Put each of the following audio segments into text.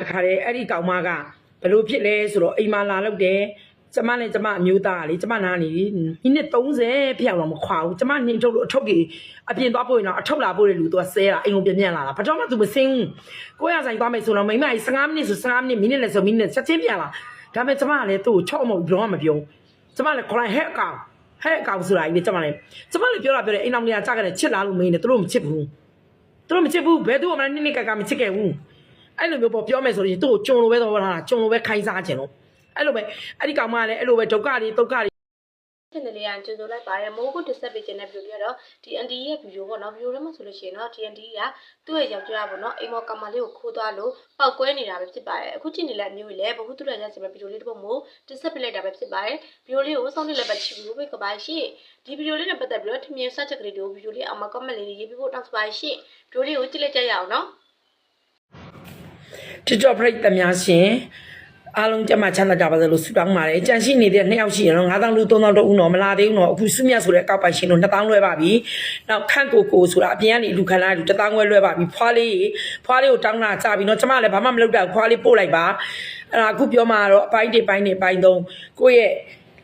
တခါတည်းအဲ့ဒီကောင်မကဘလို့ဖြစ်လဲဆိုတော့အိမ်မှာလာလောက်တယ်ကျမနဲ့ကျမအမျိုးသားကလေကျမနာနေမိနစ်30ဖျောက်တော့မခွာဘူးကျမနှင်းထုတ်လို့အထုပ်ကြီးအပြင်သွားပို့ရင်တော့အထုပ်လာပို့တဲ့လူသူကဆဲတာအိမ်ကိုပြန်ပြန်လာတာဘာတော့မှသူမစင်းဘူးကိုရဆိုင်သွားမယ်ဆိုတော့မိမကြီး15မိနစ်ဆို15မိနစ်မိနစ်လည်းဆိုမိနစ်ချက်ချင်းပြန်လာဒါပေမဲ့ကျမကလည်းသူ့ကိုချော့မဟုတ်ဘလုံးမပြောကျမလည်းခေါ်လိုက်ဟဲ့အကောင်ဟဲ့အကောင်ဆိုတာကြီးလေကျမလည်းကျမလည်းပြောတာပြောတယ်အိမ်အောင်လေးကကြားခဲ့တယ်ချစ်လားလို့မင်းနဲ့သူတို့မချစ်ဘူးသူတို့မချစ်ဘူးဘယ်သူမှနိနိကကမချစ်ခဲ့ဘူး အဲ့လိုမျိုးပေါ့ပြောမယ်ဆိုရင်သူ့ကိုကြုံလိုပဲတော့ထားတာကြုံလိုပဲခိုင်းစားခြင်းလို့အဲ့လိုပဲအဲ့ဒီကောင်မကလည်းအဲ့လိုပဲဒုက္ခတွေဒုက္ခတွေ channel လေးကကြိုဆိုလိုက်ပါတယ်မိုးကိုတက်ဆက်ပေးခြင်းတဲ့ဗီဒီယိုလေးကတော့ဒီ ND ရဲ့ဗီဒီယိုပေါ့နော်ဗီဒီယိုထဲမှာဆိုလို့ရှိရင်တော့ TND ကသူ့ရဲ့ယောက်ျားပေါ့နော်အိမ်မော်ကမလေးကိုခိုးသွားလို့ပောက်ကွဲနေတာပဲဖြစ်ပါတယ်အခုကြည့်နေတဲ့အမျိုးကြီးလည်းဘ ഹു တုရရစီမဲ့ဗီဒီယိုလေးတစ်ပုဒ်မို့တက်ဆက်ပေးလိုက်တာပဲဖြစ်ပါတယ်ဗီဒီယိုလေးကိုစောင့်နေလည်းပဲချီဘူးပဲကပါရှိဒီဗီဒီယိုလေးနဲ့ပတ်သက်ပြီးတော့ထင်မြင်စချက်ကလေးတွေကိုဗီဒီယိုလေးအောက်မှာ comment လေးတွေရေးပြီးဖို့တောင်းဆိုပါရှိဗီဒီယိုလေးကိုကြည့်လိုက်ကြရအောင်နော် TikTok ပြိတ္တများရှင်အားလုံးကြက်မှချမ်းသာကြပါစေလို့ဆုတောင်းပါတယ်ကြံရှိနေတဲ့နှစ်ယောက်ရှိရင်တော့9000လူ3000တော့ဦးတော့မလာသေးဘူးတော့အခုစုမြတ်ဆိုတဲ့အကောက်ပိုင်ရှင်တို့2000လွဲပါပြီနောက်ခန့်ကိုကိုဆိုတာအပြင်ကနေလူခန္ဓာလူ1000ခွဲလွဲပါပြီဖွားလေးဖွားလေးကိုတောင်းတာကြပြီနော်ကျမလည်းဘာမှမလုပ်တော့ဖွားလေးပို့လိုက်ပါအဲ့ဒါအခုပြောမှာတော့အပိုင်းတစ်ပိုင်းတစ်ပိုင်းသုံးကိုယ့်ရဲ့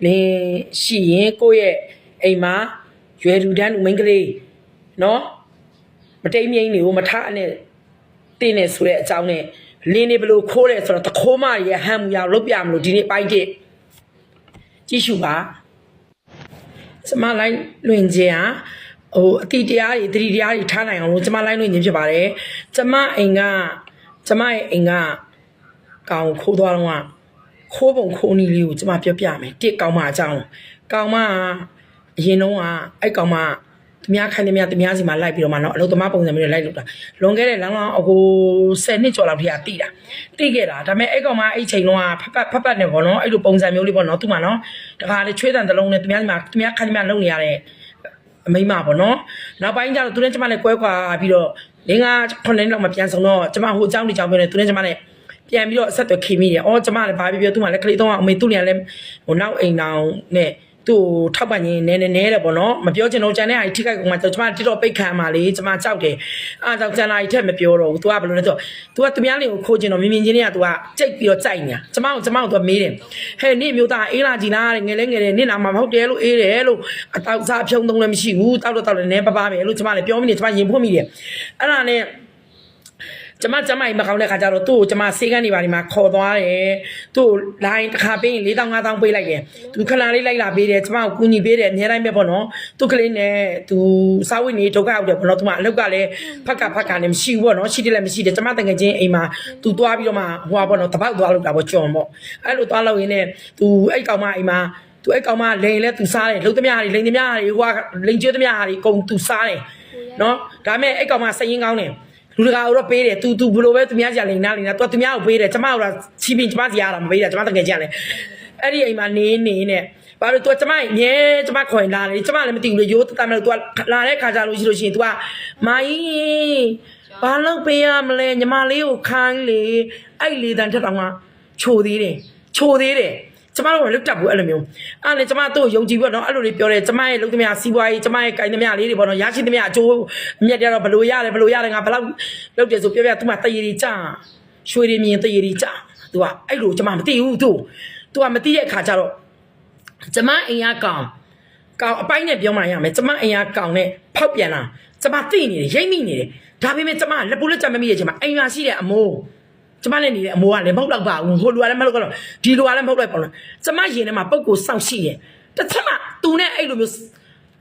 လင်းရှိရင်ကိုယ့်ရဲ့အိမ်မှာရွယ်လူတန်းလူမိန်းကလေးနော်မတိမ်မြိန်တွေကိုမထနဲ့ တင်းနေဆိုတဲ့အကြောင်းနဲ့လင်းနေဘလို့ခိုးတယ်ဆိုတော့တခိုးမရဲ့ဟန်မူရအောင်လုပ်ပြမလို့ဒီနေ့ပိုင်းတစ်ကြည့်ရှုပါကျမလိုင်းလွင်ခြင်းဟာဟိုအတိတရားတွေတတိတရားတွေထားနိုင်အောင်လို့ကျမလိုင်းလွင်ခြင်းဖြစ်ပါတယ်ကျမအိမ်ကကျမရဲ့အိမ်ကကောင်ခိုးသွားတော့ကခိုးပုံခိုးနီးလေးကိုကျမပြောပြမယ်တစ်ကောင်မအကြောင်းကောင်မကအရင်တော့ကအဲ့ကောင်မ သူများခိုင်းနေမြသူများစီမှာလိုက်ပြီးတော့မှနော်အလုပ်သမားပုံစံမျိုးလိုက်လုပ်တာလွန်ခဲ့တဲ့လောင်းလောင်းအကို10နှစ်ကျော်လောက်ထိကတိတာတိခဲ့တာဒါပေမဲ့အဲ့ကောင်မအဲ့ချိန်လုံးကဖက်ဖက်ဖက်ဖက်နေပေါ့နော်အဲ့လိုပုံစံမျိုးလေးပေါ့နော်သူမှနော်တခါလေချွေးတန်တစ်လုံးနဲ့သူများစီမှာသူများခိုင်းနေမြလုပ်နေရတဲ့အမိမပေါ့နော်နောက်ပိုင်းကျတော့သူနဲ့ကျမလည်းကွဲကွာပြီးတော့လင်းကခုနှစ်လောက်မှပြန်ဆောင်တော့ကျမဟိုအကြောင်းဒီကြောင်းပြောနေသူနဲ့ကျမလည်းပြန်ပြီးတော့ဆက်သွယ်ခင်မိတယ်။အော်ကျမလည်းဘာပြောပြောသူ့မှာလည်းခလေးတော့အမေသူ့နေရာလည်းဟိုနောက်အိမ်တောင်နဲ့ သူ့ထောက်ပံ့ခြင်းနည်းနည်းနည်းတယ်ပေါ့နော်မပြောချင်တော့ကျန်တဲ့ဟာထိခိုက်ကုန်မှကျမတိတော့ပိတ်ခံမှာလေကျမကြောက်တယ်အားကြောင့်ကျန်တာကြီးထက်မပြောတော့ဘူး तू ကဘယ်လိုလဲဆိုတော့ तू ကသူများလေးကိုခိုးချင်တော့မြင်မြင်ချင်းတွေက तू ကကြိတ်ပြီးတော့ကြိုက်နေတာကျမကိုကျမကို तू မေးတယ်ဟဲ့နေ့မျိုးသားအေးလာကြည်လားငယ်လဲငယ်တယ်နေ့နာမှာမဟုတ်တယ်လို့အေးတယ်လို့အတောက်စားအဖြုံသုံးလည်းမရှိဘူးတောက်တော့တောက်လည်းနည်းပါးပါပဲလို့ကျမလည်းပြောမိနေကျမရင်ဖွင့်မိတယ်အဲ့ဒါနဲ့ ကျမကျမကြီးမကောင်းတဲ့ခါကျတော့သူ့ကိုကျမစေးကန်းနေပါဒီမှာခေါ်သွားတယ်သူ့ကိုလိုင်းတစ်ခါပေးရင်4000 5000ပေးလိုက်တယ်သူခဏလေးလိုက်လာပေးတယ်ကျမကိုကူညီပေးတယ်အများတိုင်းပဲပေါ့နော်သူ့ကလေးနဲ့သူစာဝိနေဒုက္ခရောက်တယ်ပေါ့နော်သူမအလောက်ကလည်းဖက်ကဖက်ကလည်းမရှိဘူးပေါ့နော်ရှိတယ်လည်းမရှိတယ်ကျမတငယ်ချင်းအိမ်မှာသူသွားပြီးတော့မှဟိုပါပေါ့နော်တပေါက်သွားလို့တာပေါ့ကြော်ပေါ့အဲ့လိုသွားလို့ရင်းနဲ့သူအဲ့ကောင်မအိမ်မှာသူအဲ့ကောင်မလိန်လဲသူစားတယ်လှုပ်သမျှတွေလိန်သမျှတွေဟိုကလိန်ကျွေးသမျှတွေအကုန်သူစားတယ်နော်ဒါမဲ့အဲ့ကောင်မစိတ်ရင်းကောင်းတယ် လူတကာတော့ပေးတယ် तू तू ဘလို့ပဲသူများကြလိန်နာလိန်နာ तू သူများကိုပေးတယ်ကျမတို့ကချီပင်ကျမစီရတာမပေးတာကျမတကယ်ကြတယ်အဲ့ဒီအိမ်မှာနေနေနဲ့ဘာလို့ तू ကျမအမြဲကျမခေါ်ရင်လာတယ်ကျမလည်းမသိဘူးလေရိုးတတမလို့ तू လာတဲ့ခါကြလို့ရှိလို့ရှိရင် तू ကမာကြီးဘာလို့ပေးရမလဲညီမလေးကိုခိုင်းလေအဲ့လေတန်ထက်တောင်ကချိုသေးတယ်ချိုသေးတယ် ကျမတို့ကလွတ်တက်ဘူးအဲ့လိုမျိုးအဲ့လေကျမတို့ယုံကြည်ပြီးတော့အဲ့လိုလေးပြောတယ်ကျမရဲ့လုပ်သမျှစီးပွားရေးကျမရဲ့ကိုင်သမျှလေးတွေပေါ့နော်ရရှိသမျှအကျိုးအမြတ်တွေတော့ဘလို့ရတယ်ဘလို့ရတယ်ငါဘလောက်လုပ်တယ်ဆိုပြောပြသူမှတရေတွေကြာရွှေတွေမြင်တရေတွေကြာသူကအဲ့လိုကျမမသိဘူးသူသူကမသိတဲ့အခါကျတော့ကျမအိမ်ရကောင်ကောင်အပိုင်းနဲ့ပြောမှရမယ်ကျမအိမ်ရကောင်နဲ့ဖောက်ပြန်လာကျမသိနေတယ်ရိမ့်မိနေတယ်ဒါပေမဲ့ကျမလက်ပူးလက်ကြမမိရဲ့ချိန်မှာအိမ်ရရှိတဲ့အမိုး ကျမလည်းနေတယ်အမိုးကလည်းမဟုတ်တော့ပါဘူးဟိုလူကလည်းမဟုတ်တော့ဒီလူကလည်းမဟုတ်တော့ပါဘူးကျမရင်ထဲမှာပုံကိုစောင့်ရှိတယ်တစ်ချက်မှသူနဲ့အဲ့လိုမျိုး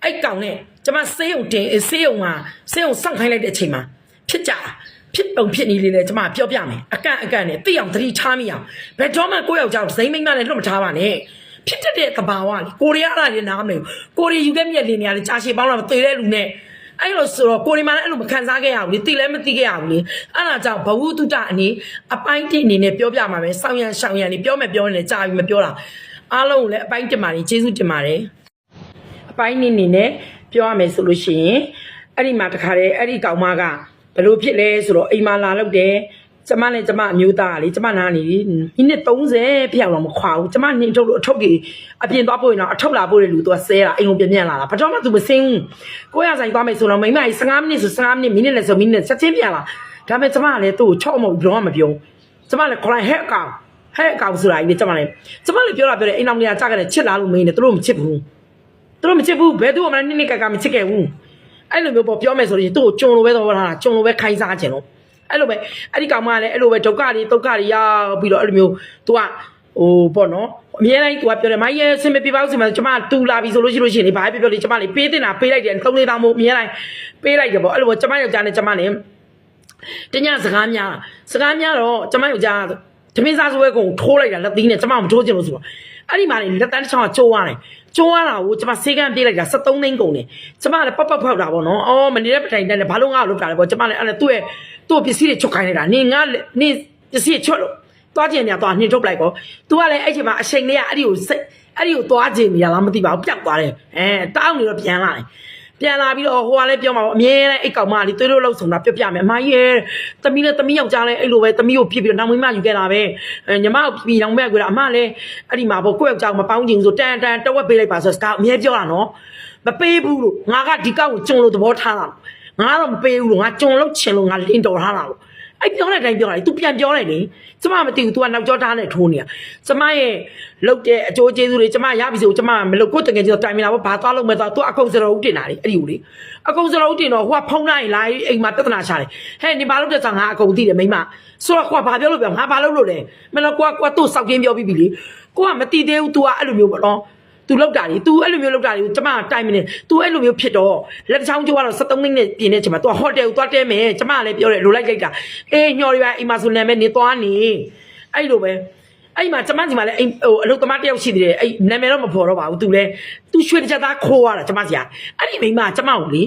အဲ့ကောင်နဲ့ကျမဆေးရုံတင်ဆေးရုံမှာဆေးရုံစောင့်ခိုင်းလိုက်တဲ့အချိန်မှာဖြစ်ကြတာဖြစ်ပုံဖြစ်နေလေလေကျမပြောပြမယ်အကန့်အကန့်နဲ့သိအောင်သတိထားမိအောင်ဘယ်တော့မှကိုယ့်ယောက်ျားကိုဇိမ်းမိန်းမနဲ့လွတ်မထားပါနဲ့ဖြစ်တတ်တဲ့သဘာဝလေကိုရီးယားလာနေနားမလဲကိုရီးယူခဲ့မြက်လင်းနေရတယ်ကြာရှည်ပေါင်းလာမသေးတဲ့လူနဲ့ အဲ့လိုဆိုတော့ကိုရီမာလည်းအဲ့လိုမခံစားခဲ့ရဘူးလေတိလည်းမသိခဲ့ရဘူးလေအဲ့ဒါကြောင့်ဘဝတုတ္တအနေအပိုင်းတစ်အနေနဲ့ပြောပြမှာပဲစောင်းရန်ရှောင်းရန်နေပြောမယ်ပြောနေကြာပြီမပြောတာအားလုံးကိုလည်းအပိုင်းတင်ပါတယ်ကျေးဇူးတင်ပါတယ်အပိုင်းနှစ်အနေနဲ့ပြောရမယ်ဆိုလို့ရှိရင်အဲ့ဒီမှာတခါတည်းအဲ့ဒီကောင်မကဘလို့ဖြစ်လဲဆိုတော့အိမ်မှာလာလောက်တယ် ကျမနဲ့ကျမအမျိုးသားကလေကျမနာနေမိနစ်30ဖျောက်တော့မခွာဘူးကျမနှင်းထုတ်လို့အထုပ်ကြီးအပြင်သွားပို့ရင်တော့အထုပ်လာပို့တဲ့လူသူကဆဲတာအိမ်ကိုပြန်ပြန်လာတာဘာတော့မှသူမစင်းဘူးကိုရဆိုင်သွားမယ်ဆိုတော့မိမကြီး15မိနစ်ဆို15မိနစ်မိနစ်လည်းဆိုမိနစ်ချက်ချင်းပြန်လာဒါပေမဲ့ကျမကလည်းသူ့ကိုချော့မဟုတ်ဘလုံးမပြောကျကျမလည်းခေါ်လိုက်ဟဲ့အကောင်ဟဲ့အကောင်ဆိုတာကြီးလေကျမလည်းကျမလည်းပြောတာပြောတယ်အိမ်အောင်တွေကကြားခဲ့တယ်ချစ်လားလို့မင်းနဲ့သူတို့မချစ်ဘူးသူတို့မချစ်ဘူးဘယ်သူမှနိမ့်နိမ့်ကကမချစ်ခဲ့ဘူးအဲ့လိုမျိုးပေါ့ပြောမယ်ဆိုရင်သူ့ကိုကြုံလိုပဲတော့ထားတာကြုံလိုပဲခိုင်းစားခြင်းလို့ အဲ့လိုပဲအဲ့ဒီကောင်မကလည်းအဲ့လိုပဲဒုက္ခတွေဒုက္ခတွေရောက်ပြီးတော့အဲ့လိုမျိုး तू ကဟိုပေါ့နော်အများတိုင်း तू ကပြောတယ်မိုင်းရဲ့ဆင်မပြေပါဘူးဆင်မကျမတူလာပြီဆိုလို့ရှိလို့ရှိရင်လေဘာပဲပြောပြောလေကျမလေပေးတင်တာပေးလိုက်တယ်သုံးလေးတောင်မို့အများတိုင်းပေးလိုက်တယ်ပေါ့အဲ့လိုပေါ့ကျမယောက်ျားနဲ့ကျမနဲ့တညစကားများစကားများတော့ကျမယောက်ျားဓမင်းစားစပွဲကုန်ထိုးလိုက်တာလက်သီးနဲ့ကျမမထိုးချင်လို့ဆိုတော့အဲ့ဒီမှာလေလက်တန်းတစ်ချောင်းကကျိုးသွားတယ် ကျိုးသွားတာကိုကျမစေးကန်းပြေးလိုက်တာ73သိန်းကုန်တယ်ကျမလည်းပတ်ပတ်ဖောက်တာပေါ့နော်အော်မနေတဲ့ပထိုင်တဲ့ဘာလို့ငါ့ကိုလုပ်တာလဲပေါ့ကျမလည်းအဲ့ဒါသူ့ရဲ့သူ့ပစ္စည်းတွေချုပ်ခိုင်းလိုက်တာနေငါနေပစ္စည်းချွတ်လို့သွားကျင်နေသွားနှင်ထုတ်လိုက်ကော तू ကလည်းအဲ့ချိန်မှာအချိန်လေးကအဲ့ဒီကိုစိတ်အဲ့ဒီကိုသွားကျင်နေရလားမသိပါဘူးပျောက်သွားတယ်အဲတောင်းနေတော့ပြန်လာတယ် ပြန်လာပြီးတော့ဟိုကလည်းပြောမှာပေါ့အမြဲတမ်းအိတ်ကောင်မလေးသွေးတို့လှုပ်ဆောင်တာပြပြမယ်အမကြီးရဲ့တမီးနဲ့တမီးယောက်ျားလည်းအဲ့လိုပဲတမီးကိုပြစ်ပြီးတော့နောက်မင်းမယူခဲ့တာပဲအဲညီမကိုပြည်အောင်မဲ့ကွေတာအမလည်းအဲ့ဒီမှာပေါ့ကိုယ့်ယောက်ျားကိုမပေါင်းချင်ဘူးဆိုတန်တန်တဝက်ပေးလိုက်ပါဆိုစကားအမြဲပြောတာနော်မပေးဘူးလို့ငါကဒီကောက်ကိုကျုံလို့သဘောထားတာငါတော့မပေးဘူးလို့ငါကျုံလို့ချင်လို့ငါလင်းတော်ထားတာလို့ အဲ့ပြောတဲ့အတိုင်းပြောတာလေ तू ပြန်ပြောလိုက်လေကျမမသိဘူး तू ကနောက်ကျောထားနဲ့ထိုးနေတာကျမရဲ့လုတ်တဲ့အကျိုးကျေးဇူးတွေကျမရပြီဆိုကျမမလုတ်ကိုတကယ်ကျတော့တိုင်မင်လာပေါ့ဘာသွားလို့မသွား तू အကုန်စရောဦးတင်တာလေအဲ့ဒီကိုလေအကုန်စရောဦးတင်တော့ဟိုကဖုံးလိုက်လာအိမ်မှာပြဿနာရှာတယ်ဟဲ့နေဘာလို့တက်ဆောင်ငါအကုန်သိတယ်မိမဆိုတော့ကွာဘာပြောလို့ပြောငါဘာလို့လို့လဲမင်းတော့ကွာကွာသူ့စောက်ကင်းပြောပြီးပြီလေကိုကမတိသေးဘူး तू ကအဲ့လိုမျိုးပေါ့နော် तू လောက်တာလေ तू အဲ့လိုမျိုးလောက်တာလေကျမတိုင်မနေ तू အဲ့လိုမျိုးဖြစ်တော့လက်တစ်ချောင်းကျိုးကတော့73သိန်းနဲ့ပြင်နေချိန်မှာ तू ဟိုတယ်ကိုသွားတဲမယ်ကျမကလည်းပြောတယ်လိုလိုက်လိုက်တာအေးညော်ရပါအိမ်မှာဆိုနာမည်နေသွားနေအဲ့လိုပဲအဲ့မှာကျမစီမှာလည်းအိမ်ဟိုအလုပ်သမားတစ်ယောက်ရှိသေးတယ်အဲ့နာမည်တော့မဖော်တော့ပါဘူး तू လည်း तू ရွှေတစ်ချက်သားခိုးရတာကျမစီကအဲ့ဒီမိန်းမကကျမကိုလေ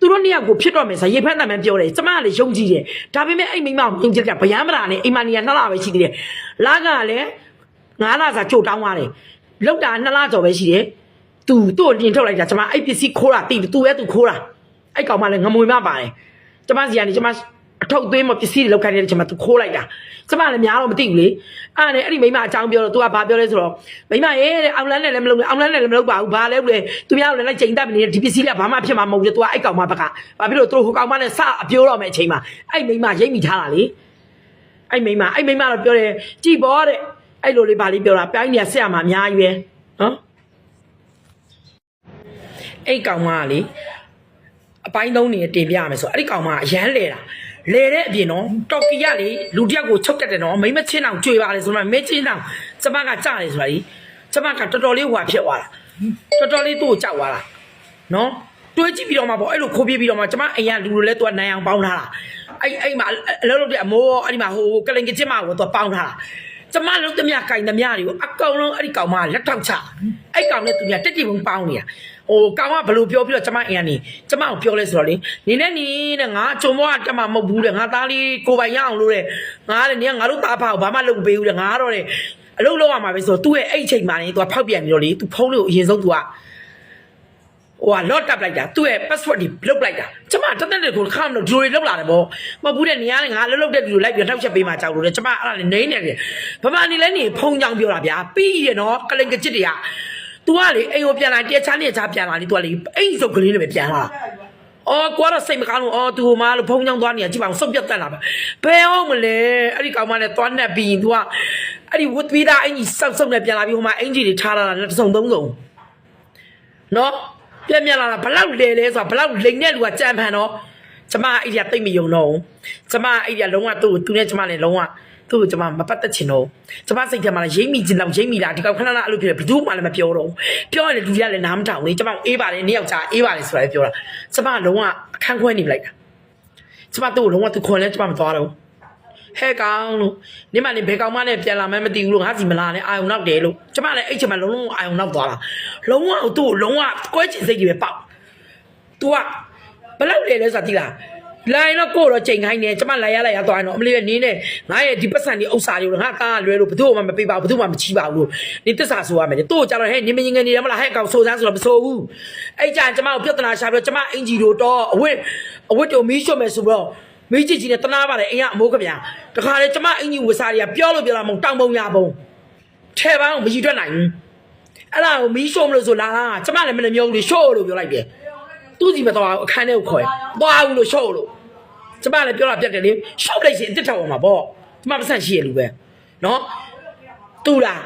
သူတို့နှစ်ယောက်ကိုဖြစ်တော့မယ်ဆိုရေဖက်တမ်းမှပြောတယ်ကျမကလည်းယုံကြည်တယ်ဒါပေမဲ့အဲ့မိန်းမကိုယုံကြည်တာဗျမ်းမလာနဲ့အိမ်မနီကနှစ်လပဲရှိသေးတယ်လာကလည်းငါးလစာကြို့တောင်းသွားတယ် လောက်တာနှစ်လကျော်ပဲရှိတယ်သူတို့တင်ထုတ်လိုက်တာကျွန်မအဲ့ပစ္စည်းခိုးတာတိတယ်သူရဲ့သူခိုးတာအဲ့ကောင်မလည်းငမွေမပါတယ်ကျွန်မစီကနေကျွန်မအထုတ်သွင်းမပစ္စည်းတွေလောက်ခိုင်းတဲ့ကျွန်မသူခိုးလိုက်တာကျွန်မလည်းများတော့မသိဘူးလေအဲ့နဲ့အဲ့ဒီမိမအကြောင်းပြောတော့ तू ကဘာပြောလဲဆိုတော့မိမရေးတဲ့အောင်လန်းနဲ့လည်းမလုပ်နဲ့အောင်လန်းနဲ့လည်းမလုပ်ပါဘူးဘာလဲဘူးလေသူများလည်းလိုက်ချိန်တက်နေတဲ့ဒီပစ္စည်းကဘာမှဖြစ်မှာမဟုတ်ဘူး तू ကအဲ့ကောင်မဘက်ကဘာဖြစ်လို့သူတို့ဟိုကောင်မနဲ့စအပြောတော့မယ်အချိန်မှာအဲ့မိမရိတ်မိထားတာလေအဲ့မိမအဲ့မိမတော့ပြောတယ်ကြည်ပေါ်တဲ့ အဲ့လိုလေးဗာလေးပြောတာပိုင်းနေဆက်ရမှာအများကြီးပဲနော်အဲ့ကောင်မကလေအပိုင်းသုံးနေတင်ပြရမယ်ဆိုအဲ့ဒီကောင်မကအရန်လဲတာလဲတဲ့အပြင်နော်တော်ကီကလေလူတစ်ယောက်ကိုချုပ်တက်တယ်နော်မိမချင်းအောင်ကြွေပါလေဆိုမှမဲချင်းအောင်ကျမကကြားတယ်ဆိုတာလေကျမကတော်တော်လေးဟွာဖြစ်သွားတာတော်တော်လေးသူ့ကိုကြောက်သွားတာနော်တွေးကြည့်ပြီးတော့မှပေါ့အဲ့လိုခိုးပြေးပြီးတော့မှကျမအိမ်ကလူလိုလဲသူကနိုင်အောင်ပေါင်းထားတာအဲ့အဲ့မှာအလုံးလုံးတဲ့အမိုးအဲ့ဒီမှာဟိုကလင်ကချင်းမကိုသူပေါင်းထားတာ ကျမလုံးသမျှကင်သမျှတွေကိုအကောင်လုံးအဲ့ဒီကောင်မလက်ထောက်ချအဲ့ကောင်နဲ့သူများတက်တိပုံပေါင်းနေတာဟိုကောင်ကဘလို့ပြောပြီးတော့ကျမအိမ်ကနေကျမကိုပြောလဲဆိုတော့လေနေနဲ့နေတဲ့ငါကြုံမောကတက်မှာမဟုတ်ဘူးတဲ့ငါသားလေးကိုပိုင်ရအောင်လို့တဲ့ငါတဲ့နေကငါတို့သားဖာကိုဘာမှလုပ်မပေးဘူးတဲ့ငါကတော့တဲ့အလုပ်လုပ်ရမှာပဲဆိုတော့သူ့ရဲ့အဲ့အချိန်မှာနေသူကဖောက်ပြန်ပြီးတော့လေသူဖုန်းလေးကိုအရင်ဆုံးသူက ဟိုကလော့တပ်လိုက်တာသူ့ရဲ့ password တွေလုတ်လိုက်တာကျမတက်တက်ကိုခါမလို့ဂျိုတွေလုတ်လာတယ်ဗောမဟုတ်ဘူးတဲ့နေရာနဲ့ငါလှုပ်လှုပ်တဲ့လူလိုက်ပြီးတော့ထောက်ချက်ပေးမှကြောက်လို့တဲ့ကျမအဲ့ဒါနေနေနေတယ်ဗမာနေလဲနေဖုန်းကြောင်ပြောတာဗျာပြီးရနော်ကလိန်ကချစ်တွေက तू ကလေအိမ်ကိုပြန်လာတရားချားနေချားပြန်လာလေ तू ကလေအိမ်စုပ်ကလေးနဲ့ပဲပြန်လာအော်ကွာတော့စိတ်မကောင်းလို့အော် तू မလို့ဖုန်းချောင်းသွားနေကြည့်ပါအောင်စုပ်ပြတ်တက်လာပဲဘယ်အောင်မလဲအဲ့ဒီကောင်မနဲ့သွားနှက်ပြီး तू ကအဲ့ဒီဝတ်ပြီးသားအင်ကြီးစောက်စောက်နဲ့ပြန်လာပြီးဟိုမှာအင်ကြီးတွေထားလာတာတစ်စုံသုံးစုံနော် ပြန်ပြန်လာတာဘလောက်လဲလဲဆိုတာဘလောက်လိန်တဲ့လူကကြံဖန်တော့ကျမအဲ့ဒီကတိတ်မယုံတော့ဘူးကျမအဲ့ဒီကလုံးဝသူ့ကိုသူနဲ့ကျမလည်းလုံးဝသူ့ကိုကျမမပတ်သက်ချင်တော့ဘူးကျမစိတ်ထဲမှာလည်းရိမ့်မိချင်တော့ရိမ့်မိလားဒီကောင်ခဏခဏအဲ့လိုဖြစ်တယ်ဘယ်သူမှလည်းမပြောတော့ဘူးပြောရင်လည်းလူကြီးကလည်းနားမထောင်လေကျမအေးပါလေနေ့ယောက်ျားအေးပါလေဆိုတာလည်းပြောတာကျမလုံးဝအခန်းခွဲနေပလိုက်တာကျမသူ့ကိုလုံးဝသူခွန်လဲကျမမသွားတော့ဘူး ဟဲ့ကောင်လို့နေမနေဘယ်ကောင်မနဲ့ပြန်လာမှမသိဘူးလို့ငါစီမလာနဲ့အာယုံနောက်တယ်လို့ကျမလည်းအဲ့ချိန်မှာလုံးလုံးအာယုံနောက်သွားတာလုံးဝသူ့ကိုလုံးဝကွဲချင်စိတ်ကြီးပဲပေါက် तू ကဘယ်လောက်လဲလဲဆိုတာသိလားလိုင်းတော့ကို့တော့ချိန်ခိုင်းနေကျမလာရလာရသွားရင်တော့အမလေးကနင်းနဲ့ငါရဲ့ဒီပတ်စံဒီဥစ္စာတွေကိုငါသားလွဲလို့ဘယ်သူမှမပေးပါဘူးဘယ်သူမှမချီးပါဘူးလို့ဒီတစ္ဆာဆိုရမယ်လေသူ့ကိုကြတော့ဟဲ့နင်းမရင်ငယ်နေရမလားဟဲ့ကောင်ဆိုစမ်းဆိုတော့မဆိုဘူးအဲ့ကြကျမကိုပြဿနာရှာပြီးတော့ကျမအင်ဂျီတို့တော့အဝတ်အဝတ်တို့မီးရွှတ်မယ်ဆိုပြီးတော့ မီးကြည့်ကြည့်နဲ့တနာပါတယ်အိမ်ကအမိုးကဗျာတခါလေကျမအင်ဂျီဝစားတွေကပြောလို့ပြောတာမဟုတ်တောင်ပုံရပုံထဲပန်းကိုမကြည့်တွက်နိုင်ဘူးအဲ့ဒါကိုမီးရွှတ်မလို့ဆိုလာလားကျမလည်းမနှမျိုးလို့ရွှတ်လို့ပြောလိုက်တယ်သူ့စီမတော်အခန်းထဲကိုခေါ်ရသွားဘူးလို့ရှော့လို့ကျမလည်းပြောတာပြတ်တယ်လေရှော့လိုက်စီအစ်စ်ထောက်အောင်မှာပေါ့ကျမပတ်စံရှိရလူပဲနော်တူလား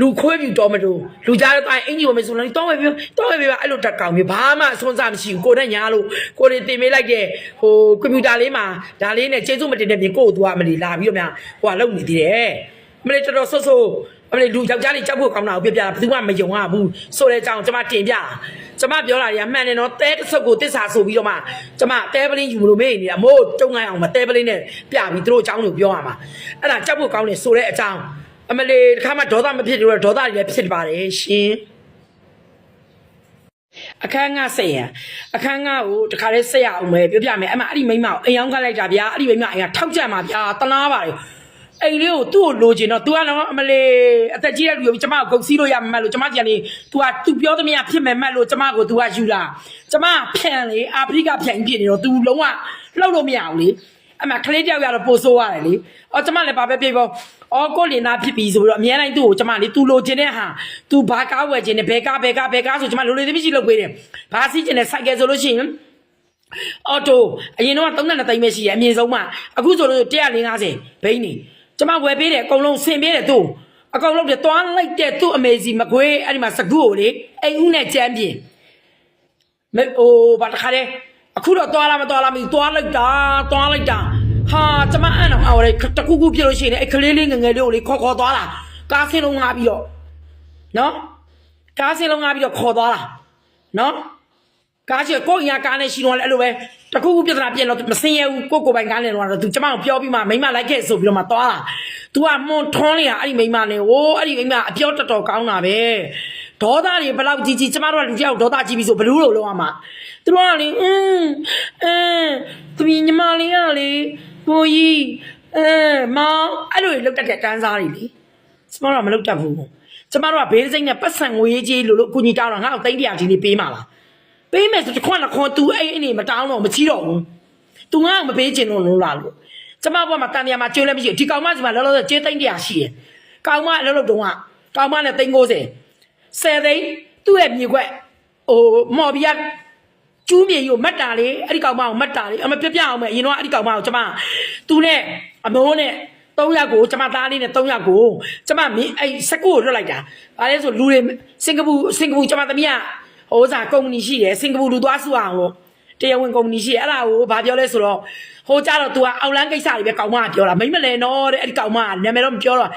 လူခွေးပြူတော်မတူလူကြားတော့အင်ကြီးဝမယ်ဆိုလို့တော့ဝယ်ပြတော့ဝယ်ပြအဲ့လိုတက်ကောင်မျိုးဘာမှအစွန်းစားမရှိဘူးကိုနဲ့ညာလို့ကိုတွေတင်ပေးလိုက်တဲ့ဟိုကွန်ပျူတာလေးမှာဒါလေးနဲ့ကျေးဇူးမတင်တဲ့ပြင်ကိုကိုသူကအမလီလာပြီးတော့များဟိုကလုံနေသေးတယ်မလေးတော်တော်ဆွတ်ဆွတ်အမလေးလူယောက်ျားလေးကြောက်ဖို့ကောင်းတာကိုပြပြတာဘယ်သူမှမယုံရဘူးဆိုတဲ့အကြောင်းကျွန်မတင်ပြကျွန်မပြောတာတွေကမှန်တယ်နော်တဲတစ်ဆုပ်ကိုတစ္ဆာဆိုပြီးတော့မှကျွန်မတဲပလင်းယူလို့မေးနေတာမို့တုံငိုင်းအောင်မတဲပလင်းနဲ့ပြပြီးသူတို့အကြောင်းကိုပြောရမှာအဲ့ဒါကြောက်ဖို့ကောင်းတယ်ဆိုတဲ့အကြောင်း အမလေးတစ်ခါမှဒေါသမဖြစ်လို့ဒေါသတွေလည်းဖြစ်ပါတယ်ရှင်အခန်းငါဆက်ရန်အခန်းငါကိုတခါလေးဆက်ရအောင်ပဲပြောပြမယ်အမအဲ့ဒီမိန်းမကိုအိမ်အောင်ခလိုက်တာဗျာအဲ့ဒီမိန်းမအိမ်ကထောက်ကြမှာဗျာတနာပါတယ်အိမ်လေးကိုသူ့ကိုလိုချင်တော့ तू ကတော့အမလေးအသက်ကြီးတဲ့လူကိုကျမကိုဂုတ်စီးလို့ရမှတ်လို့ကျမကြီးကနေ तू က तू ပြောသမျှဖြစ်မယ်မှတ်လို့ကျမကို तू ကယူလာကျမဖြန်လေအာဖရိကဖြန်ပြစ်နေတော့ तू လုံးဝလှုပ်လို့မရဘူးလေအမကလေးတယောက်ရတော့ပို့ဆိုးရတယ်လေအော်ကျမလည်းဘာပဲပြေပေါ့ အော်ကိုလင်သားဖြစ်ပြီဆိုပြီးတော့အများတိုင်းသူ့ကိုကျမလေ तू လိုချင်တဲ့ဟာ तू ဘာကားဝယ်ချင်တယ်ဘယ်ကားဘယ်ကားဘယ်ကားဆိုကျမလိုလေသမီးရှိလုပ်ပေးတယ်ဘာစီးချင်တယ်စိုက်ကယ်ဆိုလို့ရှိရင်အော်တိုအရင်တော့32သိန်းပဲရှိရအမြင့်ဆုံးမှအခုဆိုလို့150ဘိန်းနေကျမဝယ်ပေးတယ်အကုန်လုံးဆင်ပေးတယ်သူ့အကုန်လုံးတွေတွားလိုက်တဲ့သူ့အမေစီမကွေးအဲ့ဒီမှာစကူကိုလေအိမ်ဦးနဲ့ကြမ်းပြင်းမဟိုဘာတခါလဲအခုတော့တွားလာမတွားလာမသိတွားလိုက်တာတွားလိုက်တာ ဟာကျမအဲ့တော့အော်လေတကူကူပြလို့ရှိရင်အဲ့ကလေးလေးငငယ်လေးကိုလေခေါ်ခေါ်သွားလာကားဆင်းလုံးငါပြီးတော့နော်ကားဆင်းလုံးငါပြီးတော့ခေါ်သွားလာနော်ကားချေကိုယ့်အရာကားနဲ့ရှိတော့လည်းအဲ့လိုပဲတခုခုပြဿနာပြင်တော့မစင်ရဘူးကိုယ့်ကိုယ်ပိုင်ကားနဲ့တော့သူကျမကိုပြောပြီးမှမိမလိုက်ခဲ့ဆိုပြီးတော့မှသွားတာ तू ကမွန်ထွန်းနေတာအဲ့ဒီမိမနဲ့ဟိုးအဲ့ဒီမိမအပြောတော်တော်ကောင်းတာပဲဒေါသတွေဘယ်လောက်ကြီးကြီးကျမတို့ကလူတယောက်ဒေါသကြီးပြီဆိုဘလူးလို့လုံးအောင်မှာသူတို့ကလေအင်းအင်းသူညီမလေးကလေ ကိုကြီးအဲမောင်အဲ့လိုလောက်တတ်တဲ့တန်းစားတွေလေကျမတို့ကမလောက်တတ်ဘူးကျမတို့ကဘေးစိမ့်နဲ့ပတ်စံငွေကြီးလို့လို့ကိုကြီးတောင်းတာငါ့ကိုသိန်းတရာကြီးနေပေးမှာလားပေးမယ်ဆိုတခွန်းတခွန်း तू အဲ့အနေမတောင်းတော့မချီတော့ဘူး तू ငါ့ကိုမပေးချင်လို့လို့လားလို့ကျမဘွားမှာတန်တရားမှာကျွေးလည်းမရှိဘူးဒီကောင်မစီမှာလောလောဆယ်ကျွေးသိန်း100ရှိတယ်ကောင်မအလုပ်လုပ်တုန်းကကောင်မနဲ့သိန်း90 10သိန်းသူ့ရဲ့မြေခွက်ဟိုမော်ဘီယာ ကျူးမြေကြီးကိုမတ်တာလေအဲ့ဒီကောင်မကိုမတ်တာလေအမပြပြအောင်မယ်အရင်တော့အဲ့ဒီကောင်မကိုကျမသူနဲ့အမိုးနဲ့၃ယောက်ကိုကျမသားလေးနဲ့၃ယောက်ကိုကျမမင်းအဲ့စက်ကူကိုလွတ်လိုက်တာ။ဘာလဲဆိုလူတွေစင်ကာပူစင်ကာပူကျမသမီးကဟိုစားကုမ္ပဏီရှိတယ်စင်ကာပူလူသွားစုအောင်လို့တရားဝင်ကုမ္ပဏီရှိတယ်အဲ့ဒါကိုဘာပြောလဲဆိုတော့ဟိုကြတော့ तू ကအောက်လန်းကိစ္စတွေပဲကောင်မကပြောတာမိမ့်မလဲနော်တဲ့အဲ့ဒီကောင်မကနာမည်တော့မပြောတော့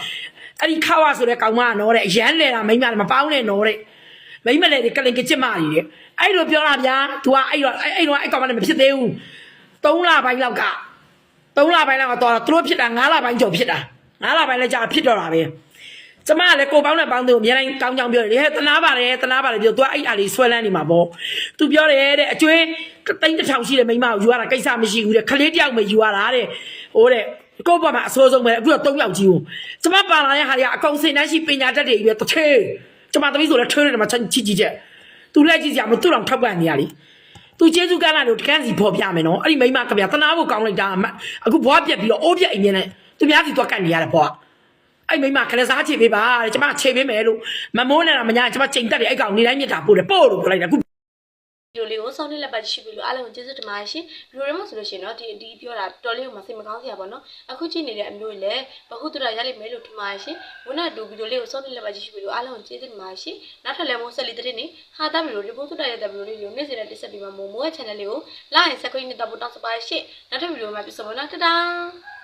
အဲ့ဒီခါဝါဆိုတဲ့ကောင်မကနော်တဲ့အရန်လဲတာမိမ့်မလည်းမပေါင်းနဲ့နော်တဲ့မိမ့်မလဲဒီကလင်ကချစ်မကြီးတဲ့ အဲ့လိုပြောတာဗျာ तू ကအဲ့တော့အဲ့အဲ့တော့အဲ့ကောင်မလည်းမဖြစ်သေးဘူး၃လပိုင်းလောက်က၃လပိုင်းလောက်ကတော့သူတို့ဖြစ်တာ9လပိုင်းကျော်ဖြစ်တာ9လပိုင်းလည်းကြာဖြစ်တော့တာပဲကျမကလည်းကိုပေါင်းနဲ့ပေါင်းသူကိုအများတိုင်းကောင်းကြောင်ပြောတယ်ဟဲ့တနာပါတယ်တနာပါတယ်ပြောသူကအဲ့အားလေးဆွဲလန်းနေမှာပေါ့သူပြောတယ်တဲ့အကျွေးတိန်းတစ်ထောင်ရှိတဲ့မိန်းမကိုယူရတာကိစ္စမရှိဘူးတဲ့ခလေးတယောက်ပဲယူရတာတဲ့ဟိုတဲ့ကိုယ့်ဘက်မှာအစိုးဆုံးပဲအခုတော့၃ယောက်ကြီးကိုကျမပါလာတဲ့ဟာတွေကအကောင်စင်တန်းရှိပညာတတ်တွေပဲတစ်ထဲကျမသမီးဆိုလည်းထွေးတယ်မှာချစ်ချစ်ကြည့်ချက် သူလက်ကြည့်စရာမသူ့တော်ထောက်ပံ့နေရလေသူကျေးဇူးကမ်းလာလို့တကန်းစီဖော်ပြမယ်နော်အဲ့ဒီမိမကဗျာတနာဖို့ကောင်းလိုက်တာအမအခုဘွားပြက်ပြီးတော့အိုးပြက်အိမ်နဲ့သူများစီသွားကတ်နေရတယ်ဘွားအဲ့မိမခလက်စားချေပေးပါတဲ့ကျမချေပေးမယ်လို့မမိုးနဲ့တော့မညာကျမချိန်တက်တယ်အဲ့ကောင်နေတိုင်းမြစ်တာပို့တယ်ပို့လို့ပြောလိုက်တာအခုဗီ ဒီယိုလေးကိုစောင့်နေလက်ပတ်ကြည့်ပြီးလို့အားလုံးကိုကျေးဇူးတင်ပါတယ်ရှင်ဗီဒီယိုထဲမှာဆိုလို့ရှိရင်တော့ဒီဒီပြောတာတော်လေးကိုမစိတ်မကောင်းစရာပေါ့နော်အခုကြည့်နေတဲ့အမျိုးကြီးလည်းဘဟုတုရရလိမ့်မယ်လို့ထင်ပါတယ်ရှင်ဝနဒူဗီဒီယိုလေးကိုစောင့်နေလက်ပတ်ကြည့်ပြီးလို့အားလုံးကိုကျေးဇူးတင်ပါတယ်ရှင်နောက်ထပ်လည်းမိုးဆက်လီတဲ့နေ့ဟာတာဗီဒီယိုဒီဘဟုတုရရတဲ့ဗီဒီယိုလေးကိုနေ့စဉ်နဲ့တက်ဆက်ပြီးမှမိုးမိုးရဲ့ channel လေးကို like and subscribe နဲ့တော့တောင်းစပါရှင်နောက်ထပ်ဗီဒီယိုမှာပြန်ဆုံပါနော်တဒါ